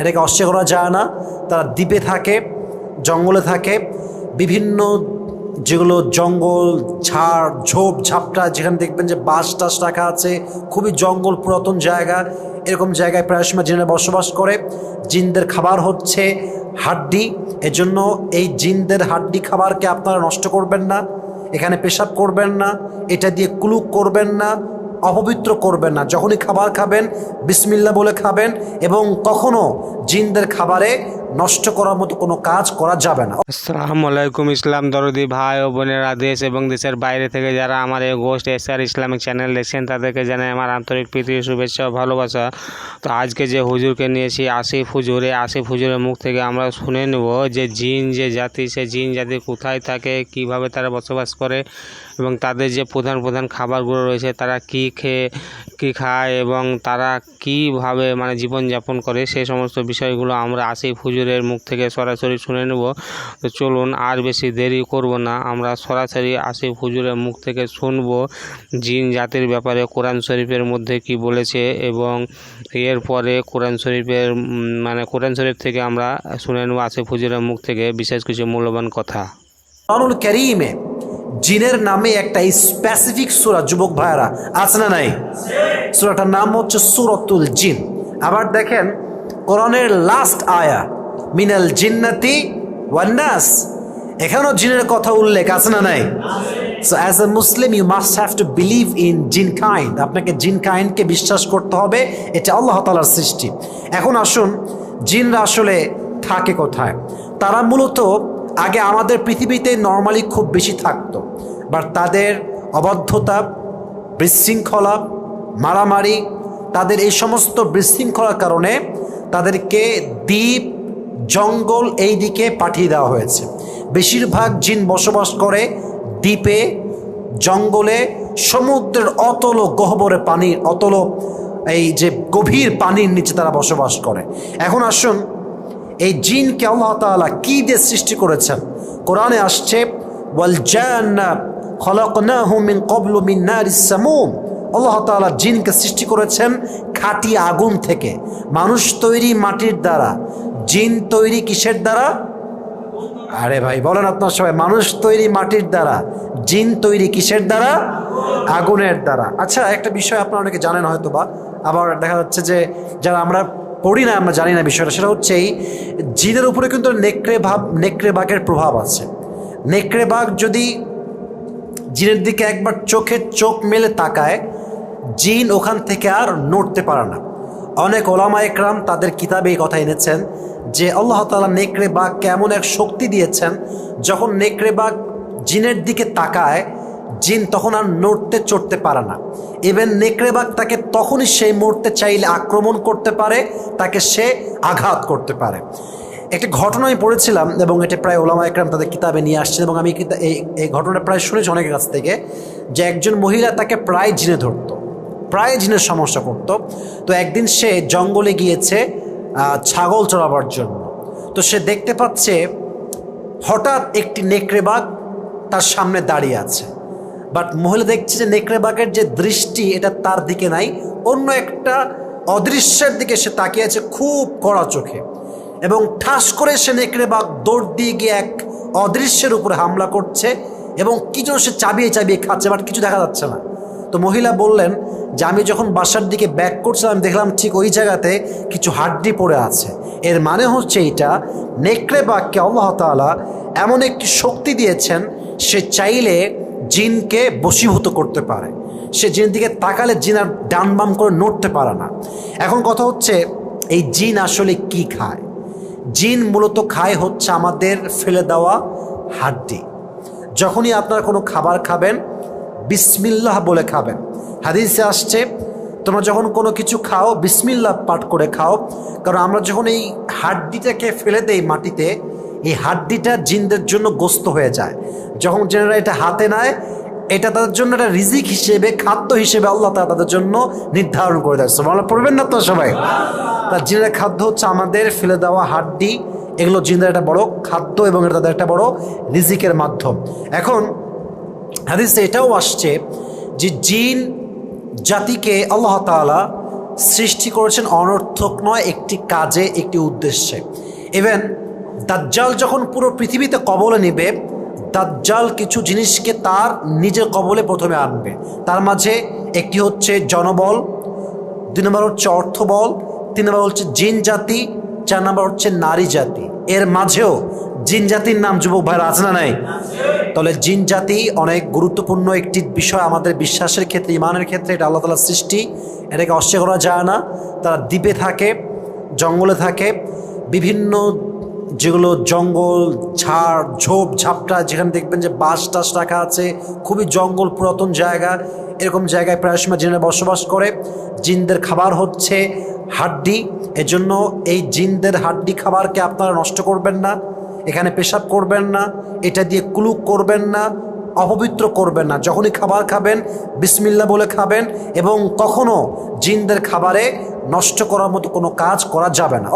এটাকে অস্বীকার করা যায় না। তারা দ্বীপে থাকে, জঙ্গলে থাকে, বিভিন্ন যেগুলো জঙ্গল, ঝাড়, ঝোপ, ঝাপটা, যেখানে দেখবেন যে বাঁশ টাস রাখা আছে, খুবই জঙ্গল পুরাতন জায়গা। এরকম জায়গায় প্রায় সময় জিনেরা বসবাস করে। জিনদের খাবার হচ্ছে হাড্ডি। এজন্য এই জিনদের হাড্ডি খাবারকে আপনারা নষ্ট করবেন না, এখানে পেশাব করবেন না, এটা দিয়ে কুলুক করবেন না অপবিত্র করবেন না। যখনই খাবার খাবেন বিসমিল্লা বলে খাবেন এবং কখনো জিনদের খাবারে নষ্ট করার মতো কোনো কাজ করা যাবে না। আসসালামু আলাইকুম, ইসলাম দরদি ভাই ও বোনেরা দেশ এবং দেশের বাইরে থেকে যারা আমার এই গোস্ট এসআর ইসলামিক চ্যানেল দেখছেন, তাদেরকে জানাই আমার আন্তরিক প্রীতি শুভেচ্ছা ও ভালোবাসা। তো আজকে যে হুজুরকে নিয়েছি, আসিফ হুজুর, আসিফ হুজুরের মুখ থেকে আমরা শুনে নেব যে জিন যে জাতি, সে জিন জাতি কোথায় থাকে, কীভাবে তারা বসবাস করে এবং তাদের যে প্রধান প্রধান খাবারগুলো রয়েছে, তারা কি খেয়ে কী খায় এবং তারা কীভাবে মানে জীবনযাপন করে সেই সমস্ত বিষয়গুলো আমরা আসিফ হুজুরের মুখ থেকে সরাসরি শুনে নেব। তো চলুন আর বেশি দেরি করব না, আমরা সরাসরি আসিফ হুজুরের মুখ থেকে শুনব জিন জাতির ব্যাপারে কোরআন শরীফের মধ্যে কি বলেছে এবং এরপরে কোরআন শরীফের মানে কোরআন শরীফ থেকে আমরা শুনে নেব আসিফ হুজুরের মুখ থেকে বিশেষ কিছু মূল্যবান কথা। করিমে জিনের নামে একটা স্পেসিফিক সুরা, যুবক ভাইয়েরা, আছে না নাই? সুরাটার নাম হচ্ছে সুরতুল জিন। আবার দেখেন, কোরআনের লাস্ট আয়া, মিনাল জিন্নাতি ওয়ান্নাস এখানেও জিনের কথা উল্লেখ আছে না নাই? So as a Muslim you must have to believe in jinn kind আপনাকে জিন কাইন্ডকে বিশ্বাস করতে হবে, এটা আল্লাহ তালার সৃষ্টি। এখন আসুন, জিনরা আসলে থাকে কোথায়? তারা মূলত আগে আমাদের পৃথিবীতে নর্মালি খুব বেশি থাকতো। বাট তাদের অবাধ্যতা, বিশৃঙ্খলা, মারামারি, তাদের এই সমস্ত বিশৃঙ্খলার কারণে তাদেরকে দ্বীপ, জঙ্গল এই দিকে পাঠিয়ে দেওয়া হয়েছে। বেশিরভাগ জিন বসবাস করে দ্বীপে, জঙ্গলে, সমুদ্রের অতল গহ্বরে পানির, অতল এই যে গভীর পানির নিচে তারা বসবাস করে। এখন আসুন এই জিনকে আল্লাহ তাআলা কি দিয়ে সৃষ্টি করেছেন? কোরআনে আসছে আল্লাহ তাআলা জিনকে সৃষ্টি করেছেন খাঁটি আগুন থেকে। মানুষ তৈরি মাটির দ্বারা। জিন তৈরি কিসের দ্বারা? আরে ভাই, বলেন আপনার সবাই, মানুষ তৈরি মাটির দ্বারা। জিন তৈরি কিসের দ্বারা? আগুনের দ্বারা। আচ্ছা একটা বিষয় আপনারা অনেকে জানেন হয়তো বা আবার দেখা যাচ্ছে যে যারা আমরা পড়ি না, আমরা জানি না বিষয়টা, সেটা হচ্ছে এই জিনের উপরে কিন্তু নেকড়ে ভাব, নেকড়ে বাঘের প্রভাব আছে। নেকড়ে বাঘ যদি জিনের দিকে একবার চোখে চোখ মেলে তাকায়, জিন ওখান থেকে আর নড়তে পারে না। অনেক ওলামা একরাম তাদের কিতাবে এই কথা এনেছেন যে আল্লাহ তালা নেকড়ে বাঘ কেমন এক শক্তি দিয়েছেন, যখন নেকড়ে বাঘ জিনের দিকে তাকায় জিন তখন আর নড়তে চড়তে পারে না। ইভেন নেকড়ে বাঘ তাকে তখনই সেই মুহূর্তে চাইলে আক্রমণ করতে পারে, তাকে সে আঘাত করতে পারে। একটি ঘটনা আমি পড়েছিলাম এবং এটা প্রায় ওলামা একরাম তাদের কিতাবে নিয়ে আসছেন এবং আমি এই এই ঘটনাটা প্রায় শুনেছি অনেকের কাছ থেকে, যে একজন মহিলা তাকে প্রায় জিনে ধরতো, প্রায় জিনের সমস্যা করতো। তো একদিন সে জঙ্গলে গিয়েছে ছাগল চড়াবার জন্য। তো সে দেখতে পাচ্ছে হঠাৎ একটি নেকড়ে বাঘ তার সামনে দাঁড়িয়ে আছে। বাট মহিলা দেখছে যে নেকড়ে বাঘের যে দৃষ্টি, এটা তার দিকে নাই, অন্য একটা অদৃশ্যের দিকে সে তাকিয়ে আছে খুব কড়া চোখে। এবং ঠাস করে সে নেকড়ে বাঘ দৌড় দিয়ে গিয়ে এক অদৃশ্যের উপরে হামলা করছে এবং কি যেন সে চাবিয়ে চাবিয়ে খাচ্ছে, বাট কিছু দেখা যাচ্ছে না। তো মহিলা বললেন যে, আমি যখন বাসার দিকে ব্যাক করছিলাম দেখলাম ঠিক ওই জায়গাতে কিছু হাড্ডি পড়ে আছে। এর মানে হচ্ছে এটা নেকড়ে বাঘকে আল্লাহ এমন একটি শক্তি দিয়েছেন, সে চাইলে জিনকে বশীভূত করতে পারে। সে জিনের দিকে তাকালে জিন আর ডান বাম করে নড়তে পারে না। এখন কথা হচ্ছে, এই জিন আসলে কি খায়? জিন মূলত খায় হচ্ছে আমাদের ফেলে দেওয়া হাড্ডি। যখনই আপনার কোনো খাবার খাবেন, বিসমিল্লাহ বলে খাবেন। হাদিসে আসছে, তোমরা যখন কোনো কিছু খাও, বিসমিল্লাহ পাঠ করে খাও, কারণ আমরা যখন এই হাড্ডিটাকে ফেলে দেই মাটিতে এই হাড্ডিটা জিনদের জন্য গোস্ত হয়ে যায়। যখন জেনারা এটা হাতে নেয়, এটা তাদের জন্য একটা রিজিক হিসেবে, খাদ্য হিসেবে আল্লাহ তাআলা তাদের জন্য নির্ধারণ করে দেয়। আমরা পড়বেন না তো সবাই? তার জিনের খাদ্য হচ্ছে আমাদের ফেলে দেওয়া হাড্ডি। এগুলো জিনদের একটা বড় খাদ্য এবং এটা তাদের একটা বড় রিজিকের মাধ্যম। এখন হাদিসে এটাও আসছে যে জিন জাতিকে আল্লাহ তাআলা সৃষ্টি করেছেন অনর্থক নয়, একটি কাজে, একটি উদ্দেশ্যে। ইভেন দাজ্জাল যখন পুরো পৃথিবীতে কবলে নেবে, দাজ্জাল কিছু জিনিসকে তার নিজের কবলে প্রথমে আনবে। তার মাঝে একটি হচ্ছে জনবল, দুই নম্বর হচ্ছে অর্থবল, তিন নম্বর হচ্ছে জিন জাতি চার নম্বর হচ্ছে নারী জাতি এর মাঝেও জিন জাতির নাম, যুবক ভাইরা, আছে না নাই? তাহলে জিন জাতি অনেক গুরুত্বপূর্ণ একটি বিষয় আমাদের বিশ্বাসের ক্ষেত্রে, ইমানের ক্ষেত্রে, এটা আল্লাহ তালার সৃষ্টি। এটাকে অস্বীকার করা যায় না। তারা দ্বীপে থাকে, জঙ্গলে থাকে, বিভিন্ন যেগুলো জঙ্গল, ঝাড়, ঝোপ, ঝাপটা, যেখানে দেখবেন যে বাঁশ টাস রাখা আছে, খুবই জঙ্গল পুরাতন জায়গা। এরকম জায়গায় প্রায় সময় জিনেরা বসবাস করে। জিনদের খাবার হচ্ছে হাড্ডি। এজন্য এই জিনদের হাড্ডি খাবারকে আপনারা নষ্ট করবেন না। এখানে পেশাব করবেন না। এটা দিয়ে কুলুক করবেন না। অপবিত্র করবেন না। যখনই খাবার খাবেন, বিসমিল্লা বলে খাবেন এবং কখনো জিনদের খাবারে নষ্ট করার মতো কোনো কাজ করা যাবে না।